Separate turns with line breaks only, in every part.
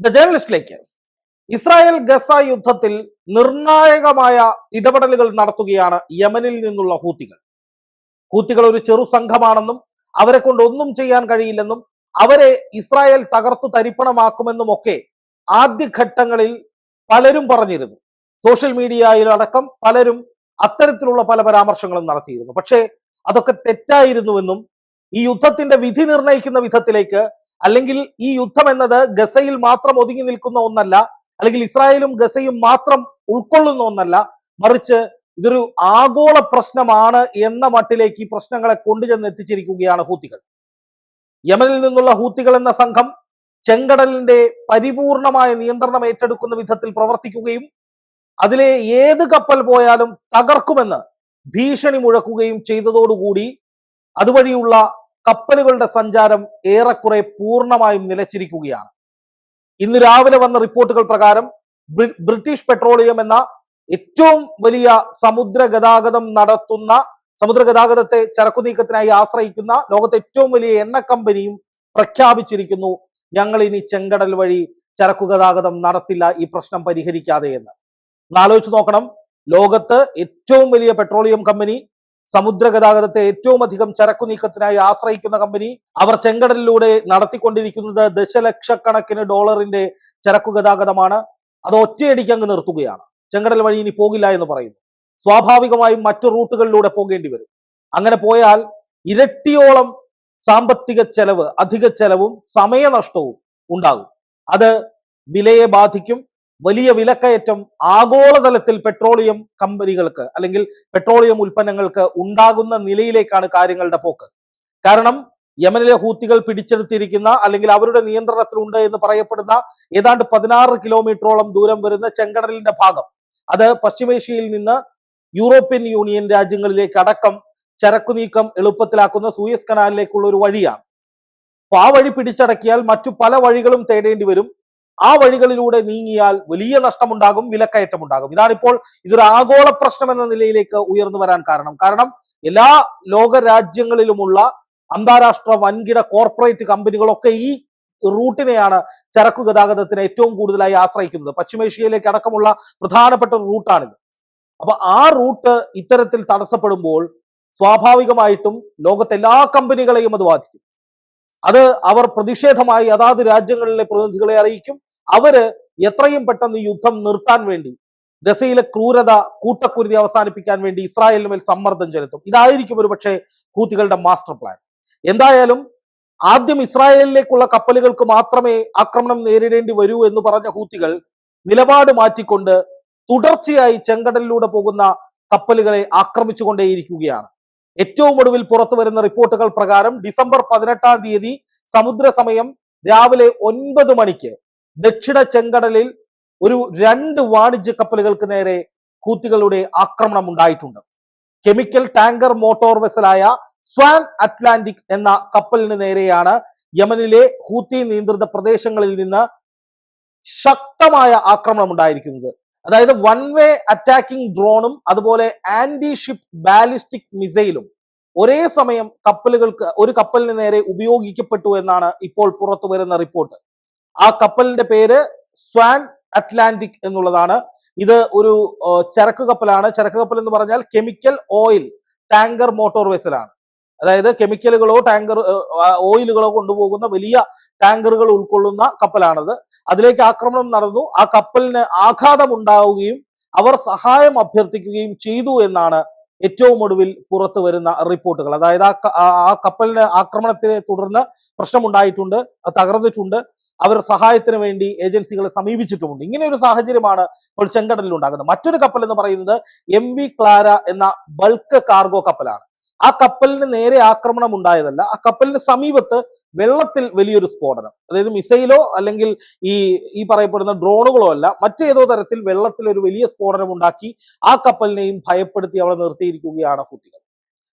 The ജേർണലിസ്റ്റിലേക്ക് Israel Gaza യുദ്ധത്തിൽ നിർണായകമായ ഇടപെടലുകൾ നടത്തുകയാണ് യമനിൽ നിന്നുള്ള ഹൂത്തികൾ. ഹൂത്തികൾ ഒരു ചെറു സംഘമാണെന്നും അവരെ കൊണ്ട് ഒന്നും ചെയ്യാൻ കഴിയില്ലെന്നും അവരെ ഇസ്രായേൽ തകർത്തു തരിപ്പണമാക്കുമെന്നും ഒക്കെ ആദ്യഘട്ടങ്ങളിൽ പലരും പറഞ്ഞിരുന്നു. സോഷ്യൽ മീഡിയയിലടക്കം പലരും അത്തരത്തിലുള്ള പല പരാമർശങ്ങളും നടത്തിയിരുന്നു. പക്ഷേ അതൊക്കെ തെറ്റായിരുന്നുവെന്നും ഈ യുദ്ധത്തിന്റെ വിധി നിർണയിക്കുന്ന വിധത്തിലേക്ക് അല്ലെങ്കിൽ ഈ യുദ്ധം എന്നത് ഗസയിൽ മാത്രം ഒതുങ്ങി നിൽക്കുന്ന ഒന്നല്ല അല്ലെങ്കിൽ ഇസ്രായേലും ഗസയും മാത്രം ഉൾക്കൊള്ളുന്ന ഒന്നല്ല മറിച്ച് ഇതൊരു ആഗോള പ്രശ്നമാണ് എന്ന മട്ടിലേക്ക് ഈ പ്രശ്നങ്ങളെ കൊണ്ടുചെന്ന് എത്തിച്ചിരിക്കുകയാണ് ഹൂത്തികൾ. യമനിൽ നിന്നുള്ള ഹൂത്തികൾ എന്ന സംഘം ചെങ്കടലിന്റെ പരിപൂർണമായ നിയന്ത്രണം ഏറ്റെടുക്കുന്ന വിധത്തിൽ പ്രവർത്തിക്കുകയും അതിലെ ഏത് കപ്പൽ പോയാലും തകർക്കുമെന്ന് ഭീഷണി മുഴക്കുകയും ചെയ്തതോടുകൂടി അതുവഴിയുള്ള കപ്പലുകളുടെ സഞ്ചാരം ഏറെക്കുറെ പൂർണമായും നിലച്ചിരിക്കുകയാണ്. ഇന്ന് രാവിലെ വന്ന റിപ്പോർട്ടുകൾ പ്രകാരം ബ്രിട്ടീഷ് പെട്രോളിയം എന്ന ഏറ്റവും വലിയ സമുദ്ര ഗതാഗതം നടത്തുന്ന സമുദ്ര ഗതാഗതത്തെ ചരക്കു നീക്കത്തിനായി ആശ്രയിക്കുന്ന ലോകത്തെ ഏറ്റവും വലിയ എണ്ണ കമ്പനിയും പ്രഖ്യാപിച്ചിരിക്കുന്നു. ഞങ്ങൾ ഇനി ചെങ്കടൽ വഴി ചരക്കു ഗതാഗതം നടത്തില്ല ഈ പ്രശ്നം പരിഹരിക്കാതെ എന്ന്. ആലോചിച്ച് നോക്കണം. ലോകത്ത് ഏറ്റവും വലിയ പെട്രോളിയം കമ്പനി സമുദ്ര ഗതാഗതത്തെ ഏറ്റവും അധികം ചരക്കു നീക്കത്തിനായി ആശ്രയിക്കുന്ന കമ്പനി അവർ ചെങ്കടലിലൂടെ നടത്തിക്കൊണ്ടിരിക്കുന്നത് ദശലക്ഷക്കണക്കിന് ഡോളറിന്റെ ചരക്കു ഗതാഗതമാണ്. അത് ഒറ്റയടിക്ക് അങ്ങ് നിർത്തുകയാണ്. ചെങ്കടൽ വഴി ഇനി പോകില്ല എന്ന് പറയുന്നു. സ്വാഭാവികമായും മറ്റു റൂട്ടുകളിലൂടെ പോകേണ്ടി വരും. അങ്ങനെ പോയാൽ ഇരട്ടിയോളം സാമ്പത്തിക ചെലവ് അധിക ചെലവും സമയനഷ്ടവും ഉണ്ടാകും. അത് വിലയെ ബാധിക്കും വലിയ വിലക്കയറ്റം ആഗോളതലത്തിൽ പെട്രോളിയം കമ്പനികൾക്ക് അല്ലെങ്കിൽ പെട്രോളിയം ഉൽപ്പന്നങ്ങൾക്ക് ഉണ്ടാകുന്ന നിലയിലേക്കാണ് കാര്യങ്ങളുടെ പോക്ക്. കാരണം യമനിലെ ഹൂത്തികൾ പിടിച്ചെടുത്തിരിക്കുന്ന അല്ലെങ്കിൽ അവരുടെ നിയന്ത്രണത്തിലുണ്ട് എന്ന് പറയപ്പെടുന്ന ഏതാണ്ട് പതിനാറ് കിലോമീറ്ററോളം ദൂരം വരുന്ന ചെങ്കടലിന്റെ ഭാഗം. അത് പശ്ചിമേഷ്യയിൽ നിന്ന് യൂറോപ്യൻ യൂണിയൻ രാജ്യങ്ങളിലേക്ക് അടക്കം ചരക്കു നീക്കം എളുപ്പത്തിലാക്കുന്ന സൂയസ് കനാലിലേക്കുള്ള ഒരു വഴിയാണ്. അപ്പൊ ആ വഴി പിടിച്ചടക്കിയാൽ മറ്റു പല വഴികളും തേടേണ്ടി വരും. ആ വഴികളിലൂടെ നീങ്ങിയാൽ വലിയ നഷ്ടമുണ്ടാകും വിലക്കയറ്റമുണ്ടാകും. ഇതാണിപ്പോൾ ഇതൊരു ആഗോള പ്രശ്നം എന്ന നിലയിലേക്ക് ഉയർന്നു വരാൻ കാരണം. കാരണം എല്ലാ ലോക രാജ്യങ്ങളിലുമുള്ള അന്താരാഷ്ട്ര വൻകിട കോർപ്പറേറ്റ് കമ്പനികളൊക്കെ ഈ റൂട്ടിനെയാണ് ചരക്കു ഗതാഗതത്തിന് ഏറ്റവും കൂടുതലായി ആശ്രയിക്കുന്നത്. പശ്ചിമേഷ്യയിലേക്ക് അടക്കമുള്ള പ്രധാനപ്പെട്ട റൂട്ടാണിത്. അപ്പൊ ആ റൂട്ട് ഇത്തരത്തിൽ തടസ്സപ്പെടുമ്പോൾ സ്വാഭാവികമായിട്ടും ലോകത്തെ എല്ലാ കമ്പനികളെയും അത് ബാധിക്കും. അത് അവർ പ്രതിഷേധമായി അതാത് രാജ്യങ്ങളിലെ പ്രതിനിധികളെ അറിയിക്കും അവർ എത്രയും പെട്ടെന്ന് യുദ്ധം നിർത്താൻ വേണ്ടി ഗസയിലെ ക്രൂരത കൂട്ടക്കുരുതി അവസാനിപ്പിക്കാൻ വേണ്ടി ഇസ്രായേലിന് മേൽ സമ്മർദ്ദം ചെലുത്തും. ഇതായിരിക്കും ഒരു പക്ഷേ ഹൂത്തികളുടെ മാസ്റ്റർ പ്ലാൻ എന്തായാലും ആദ്യം ഇസ്രായേലിലേക്കുള്ള കപ്പലുകൾക്ക് മാത്രമേ ആക്രമണം നേരിടേണ്ടി വരൂ എന്ന് പറഞ്ഞ ഹൂത്തികൾ നിലപാട് മാറ്റിക്കൊണ്ട് തുടർച്ചയായി ചെങ്കടലിലൂടെ പോകുന്ന കപ്പലുകളെ ആക്രമിച്ചുകൊണ്ടേയിരിക്കുകയാണ്. ഏറ്റവും ഒടുവിൽ പുറത്തു വരുന്ന റിപ്പോർട്ടുകൾ പ്രകാരം ഡിസംബർ പതിനെട്ടാം തീയതി സമുദ്ര സമയം രാവിലെ ഒൻപത് മണിക്ക് ദക്ഷിണ ചെങ്കടലിൽ ഒരു രണ്ട് വാണിജ്യ കപ്പലുകൾക്ക് നേരെ ഹൂത്തികളുടെ ആക്രമണം ഉണ്ടായിട്ടുണ്ട്. കെമിക്കൽ ടാങ്കർ മോട്ടോർ വെസലായ സ്വാൻ അറ്റ്ലാന്റിക് എന്ന കപ്പലിന് നേരെയാണ് യമനിലെ ഹൂത്തി നിയന്ത്രിത പ്രദേശങ്ങളിൽ നിന്ന് ശക്തമായ ആക്രമണം ഉണ്ടായിരിക്കുന്നത്. അതായത് വൺ വേ അറ്റാക്കിംഗ് ഡ്രോണും അതുപോലെ ആന്റി ഷിപ്പ് ബാലിസ്റ്റിക് മിസൈലും ഒരേ സമയം കപ്പലുകൾക്ക് ഒരു കപ്പലിന് നേരെ ഉപയോഗിക്കപ്പെട്ടു എന്നാണ് ഇപ്പോൾ പുറത്തു വരുന്ന റിപ്പോർട്ട്. ആ കപ്പലിന്റെ പേര് സ്വാൻ അറ്റ്ലാന്റിക് എന്നുള്ളതാണ്. ഇത് ഒരു ചരക്ക് കപ്പലാണ്. ചരക്ക് കപ്പൽ എന്ന് പറഞ്ഞാൽ കെമിക്കൽ ഓയിൽ ടാങ്കർ മോട്ടോർ വെസലാണ്. അതായത് കെമിക്കലുകളോ ടാങ്കർ ഓയിലുകളോ കൊണ്ടുപോകുന്ന വലിയ ടാങ്കറുകൾ ഉൾക്കൊള്ളുന്ന കപ്പലാണത്. അതിലേക്ക് ആക്രമണം നടന്നു. ആ കപ്പലിന് ആഘാതം ഉണ്ടാവുകയും അവർ സഹായം അഭ്യർത്ഥിക്കുകയും ചെയ്തു എന്നാണ് ഏറ്റവും ഒടുവിൽ പുറത്തു വരുന്ന റിപ്പോർട്ടുകൾ. അതായത് ആ കപ്പലിന് ആക്രമണത്തിനെ തുടർന്ന് പ്രശ്നമുണ്ടായിട്ടുണ്ട് തകർന്നിട്ടുണ്ട്. അവർ സഹായത്തിന് വേണ്ടി ഏജൻസികളെ സമീപിച്ചിട്ടുമുണ്ട്. ഇങ്ങനെ ഒരു സാഹചര്യമാണ് ഇപ്പോൾ ചെങ്കടലിൽ ഉണ്ടാകുന്നത്. മറ്റൊരു കപ്പൽ എന്ന് പറയുന്നത് എം വി ക്ലാര എന്ന ബൾക്ക് കാർഗോ കപ്പലാണ്. ആ കപ്പലിന് നേരെ ആക്രമണം ഉണ്ടായതല്ല. ആ കപ്പലിന് സമീപത്ത് വെള്ളത്തിൽ വലിയൊരു സ്ഫോടനം. അതായത് മിസൈലോ അല്ലെങ്കിൽ ഈ ഈ പറയപ്പെടുന്ന ഡ്രോണുകളോ അല്ല മറ്റേതോ തരത്തിൽ വെള്ളത്തിൽ ഒരു വലിയ സ്ഫോടനം ഉണ്ടാക്കി ആ കപ്പലിനെയും ഭയപ്പെടുത്തി അവിടെ നിർത്തിയിരിക്കുകയാണ് ഹൂത്തികൾ.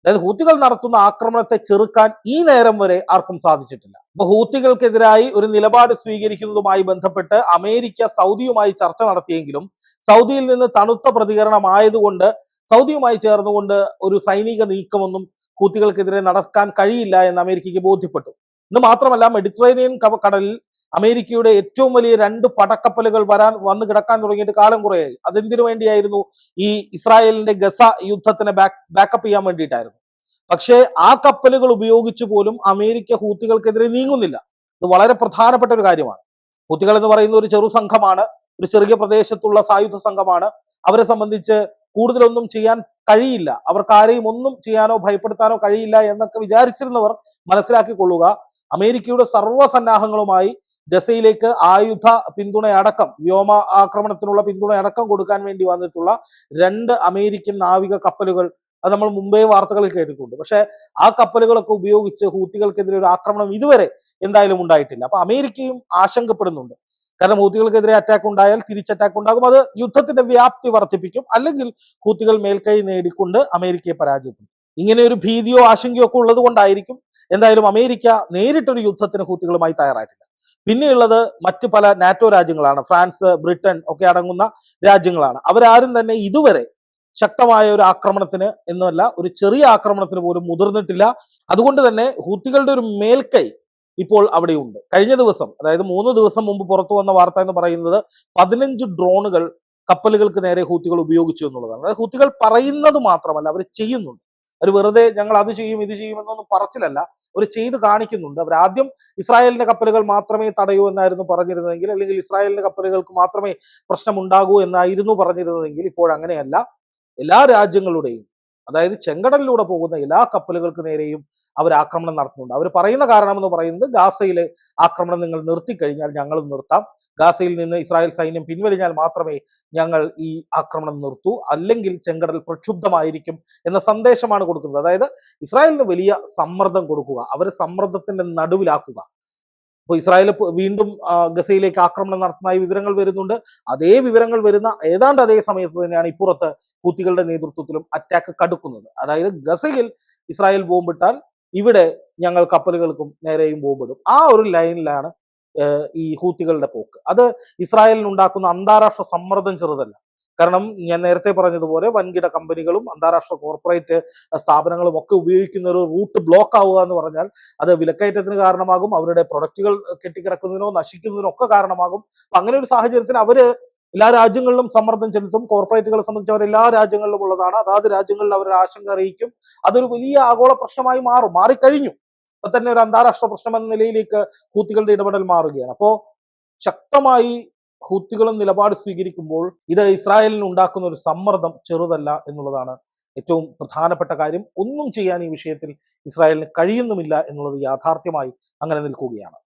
അതായത് ഹൂത്തികൾ നടത്തുന്ന ആക്രമണത്തെ ചെറുക്കാൻ ഈ നേരം വരെ ആർക്കും സാധിച്ചിട്ടില്ല. അപ്പൊ ഹൂത്തികൾക്കെതിരായി ഒരു നിലപാട് സ്വീകരിക്കുന്നതുമായി ബന്ധപ്പെട്ട് അമേരിക്ക സൗദിയുമായി ചർച്ച നടത്തിയെങ്കിലും സൗദിയിൽ നിന്ന് തണുത്ത പ്രതികരണമായതുകൊണ്ട് സൗദിയുമായി ചേർന്നുകൊണ്ട് ഒരു സൈനിക നീക്കമൊന്നും ഹൂത്തികൾക്കെതിരെ നടക്കാൻ കഴിയില്ല എന്ന് അമേരിക്കയ്ക്ക് ബോധ്യപ്പെട്ടു. ഇത് മാത്രമല്ല മെഡിറ്ററേനിയൻ കടലിൽ അമേരിക്കയുടെ ഏറ്റവും വലിയ രണ്ട് പടക്കപ്പലുകൾ വരാൻ വന്ന് കിടക്കാൻ തുടങ്ങിയിട്ട് കാലം കുറയായി അതെന്തിനു വേണ്ടിയായിരുന്നു? ഈ ഇസ്രായേലിന്റെ ഗസ യുദ്ധത്തിനെ ബാക്ക് ബാക്കപ്പ് ചെയ്യാൻ വേണ്ടിയിട്ടായിരുന്നു. പക്ഷേ ആ കപ്പലുകൾ ഉപയോഗിച്ച് പോലും അമേരിക്ക ഹൂത്തികൾക്കെതിരെ നീങ്ങുന്നില്ല. ഇത് വളരെ പ്രധാനപ്പെട്ട ഒരു കാര്യമാണ്. ഹൂത്തികൾ എന്ന് പറയുന്ന ഒരു ചെറു സംഘമാണ് ഒരു ചെറിയ പ്രദേശത്തുള്ള സായുധ സംഘമാണ്. അവരെ സംബന്ധിച്ച് കൂടുതലൊന്നും ചെയ്യാൻ കഴിയില്ല. അവർക്ക് ആരെയും ഒന്നും ചെയ്യാനോ ഭയപ്പെടുത്താനോ കഴിയില്ല എന്നൊക്കെ വിചാരിച്ചിരുന്നവർ മനസ്സിലാക്കിക്കൊള്ളുക. അമേരിക്കയുടെ സർവസന്നാഹങ്ങളുമായി ഗസയിലേക്ക് ആയുധ പിന്തുണയടക്കം വ്യോമ ആക്രമണത്തിനുള്ള പിന്തുണയടക്കം കൊടുക്കാൻ വേണ്ടി വന്നിട്ടുള്ള രണ്ട് അമേരിക്കൻ നാവിക കപ്പലുകൾ അത് നമ്മൾ മുംബൈ വാർത്തകളിൽ കേട്ടിട്ടുണ്ട്. പക്ഷേ ആ കപ്പലുകളൊക്കെ ഉപയോഗിച്ച് ഹൂത്തികൾക്കെതിരെ ഒരു ആക്രമണം ഇതുവരെ എന്തായാലും ഉണ്ടായിട്ടില്ല. അപ്പൊ അമേരിക്കയും ആശങ്കപ്പെടുന്നുണ്ട്. കാരണം ഹൂത്തികൾക്കെതിരെ അറ്റാക്ക് ഉണ്ടായാൽ തിരിച്ച് അറ്റാക്ക് ഉണ്ടാകും. അത് യുദ്ധത്തിന്റെ വ്യാപ്തി വർദ്ധിപ്പിക്കും. അല്ലെങ്കിൽ ഹൂത്തികൾ മേൽക്കൈ നേടിക്കൊണ്ട് അമേരിക്കയെ പരാജയപ്പെടും. ഇങ്ങനെ ഒരു ഭീതിയോ ആശങ്കയോ ഒക്കെ ഉള്ളത് കൊണ്ടായിരിക്കും എന്തായാലും അമേരിക്ക നേരിട്ടൊരു യുദ്ധത്തിന് ഹൂത്തികളുമായി തയ്യാറായിട്ടില്ല. പിന്നെയുള്ളത് മറ്റു പല നാറ്റോ രാജ്യങ്ങളാണ്. ഫ്രാൻസ് ബ്രിട്ടൻ ഒക്കെ അടങ്ങുന്ന രാജ്യങ്ങളാണ്. അവരാരും തന്നെ ഇതുവരെ ശക്തമായ ഒരു ആക്രമണത്തിന് എന്നല്ല ഒരു ചെറിയ ആക്രമണത്തിന് പോലും മുതിർന്നിട്ടില്ല. അതുകൊണ്ട് തന്നെ ഹൂത്തികളുടെ ഒരു മേൽക്കൈ ഇപ്പോൾ അവിടെയുണ്ട്. കഴിഞ്ഞ ദിവസം അതായത് മൂന്ന് ദിവസം മുമ്പ് പുറത്തു വന്ന വാർത്ത എന്ന് പറയുന്നത് പതിനഞ്ച് ഡ്രോണുകൾ കപ്പലുകൾക്ക് നേരെ ഹൂത്തികൾ ഉപയോഗിച്ചു എന്നുള്ളതാണ്. അതായത് ഹൂത്തികൾ പറയുന്നത് മാത്രമല്ല അവർ ചെയ്യുന്നുണ്ട്. അവർ വെറുതെ ഞങ്ങൾ അത് ചെയ്യും ഇത് ചെയ്യും എന്നൊന്നും പറച്ചിലല്ല. അവർ ചെയ്ത് കാണിക്കുന്നുണ്ട്. അവർ ആദ്യം ഇസ്രായേലിന്റെ കപ്പലുകൾ മാത്രമേ തടയൂ എന്നായിരുന്നു പറഞ്ഞിരുന്നതെങ്കിൽ അല്ലെങ്കിൽ ഇസ്രായേലിന്റെ കപ്പലുകൾക്ക് മാത്രമേ പ്രശ്നമുണ്ടാകൂ എന്നായിരുന്നു പറഞ്ഞിരുന്നതെങ്കിൽ ഇപ്പോൾ അങ്ങനെയല്ല. എല്ലാ രാജ്യങ്ങളുടെയും അതായത് ചെങ്കടലിലൂടെ പോകുന്ന എല്ലാ കപ്പലുകൾക്ക് നേരെയും അവർ ആക്രമണം നടത്തുന്നുണ്ട്. അവർ പറയുന്ന കാരണം എന്ന് പറയുന്നത് ഗാസയിലെ ആക്രമണം നിങ്ങൾ നിർത്തിക്കഴിഞ്ഞാൽ ഞങ്ങളും നിർത്താം. ഗാസയിൽ നിന്ന് ഇസ്രായേൽ സൈന്യം പിൻവലിഞ്ഞാൽ മാത്രമേ ഞങ്ങൾ ഈ ആക്രമണം നിർത്തൂ. അല്ലെങ്കിൽ ചെങ്കടൽ പ്രക്ഷുബ്ധമായിരിക്കും എന്ന സന്ദേശമാണ് കൊടുക്കുന്നത്. അതായത് ഇസ്രായേലിന് വലിയ സമ്മർദ്ദം കൊടുക്കുക അവരെ സമ്മർദ്ദത്തിന്റെ നടുവിലാക്കുക. ഇപ്പോൾ ഇസ്രായേൽ വീണ്ടും ഗസയിലേക്ക് ആക്രമണം നടത്തുന്നതായി വിവരങ്ങൾ വരുന്നുണ്ട്. അതേ വിവരങ്ങൾ വരുന്ന ഏതാണ്ട് അതേ സമയത്ത് തന്നെയാണ് ഇപ്പുറത്ത് ഹൂത്തികളുടെ നേതൃത്വത്തിലും അറ്റാക്ക് കടുക്കുന്നത്. അതായത് ഗസയിൽ ഇസ്രായേൽ ബോംബിട്ടാൽ ഇവിടെ ഞങ്ങൾ കപ്പലുകൾക്കും നേരെയും ബോംബിടും. ആ ഒരു ലൈനിലാണ് ഈ ഹൂത്തികളുടെ പോക്ക്. അത് ഇസ്രായേലിന് ഉണ്ടാക്കുന്ന അന്താരാഷ്ട്ര സമ്മർദ്ദം ചെറുതല്ല. കാരണം ഞാൻ നേരത്തെ പറഞ്ഞതുപോലെ വൻകിട കമ്പനികളും അന്താരാഷ്ട്ര കോർപ്പറേറ്റ് സ്ഥാപനങ്ങളും ഒക്കെ ഉപയോഗിക്കുന്ന ഒരു റൂട്ട് ബ്ലോക്ക് ആവുക എന്ന് പറഞ്ഞാൽ അത് വിലക്കയറ്റത്തിന് കാരണമാകും അവരുടെ പ്രൊഡക്റ്റുകൾ കെട്ടിക്കിടക്കുന്നതിനോ നശിക്കുന്നതിനോ ഒക്കെ കാരണമാകും. അങ്ങനെ ഒരു സാഹചര്യത്തിൽ അവർ എല്ലാ രാജ്യങ്ങളിലും സമ്മർദ്ദം ചെലുത്തും. കോർപ്പറേറ്റുകളെ സംബന്ധിച്ച് അവർ എല്ലാ രാജ്യങ്ങളിലും ഉള്ളതാണ്. അതാത് രാജ്യങ്ങളിൽ അവരുടെ ആശങ്ക അറിയിക്കും. അതൊരു വലിയ ആഗോള പ്രശ്നമായി മാറും മാറിക്കഴിഞ്ഞു. അപ്പൊ തന്നെ ഒരു അന്താരാഷ്ട്ര പ്രശ്നമെന്ന നിലയിലേക്ക് ഹൂത്തികളുടെ ഇടപെടൽ മാറുകയാണ്. അപ്പോൾ ശക്തമായി ഹൂത്തികളും നിലപാട് സ്വീകരിക്കുമ്പോൾ ഇത് ഇസ്രായേലിന് ഉണ്ടാക്കുന്ന ഒരു സമ്മർദ്ദം ചെറുതല്ല എന്നുള്ളതാണ് ഏറ്റവും പ്രധാനപ്പെട്ട കാര്യം. ഒന്നും ചെയ്യാൻ ഈ വിഷയത്തിൽ ഇസ്രായേലിന് കഴിയുന്നുമില്ല എന്നുള്ളത് യാഥാർത്ഥ്യമായി അങ്ങനെ നിൽക്കുകയാണ്.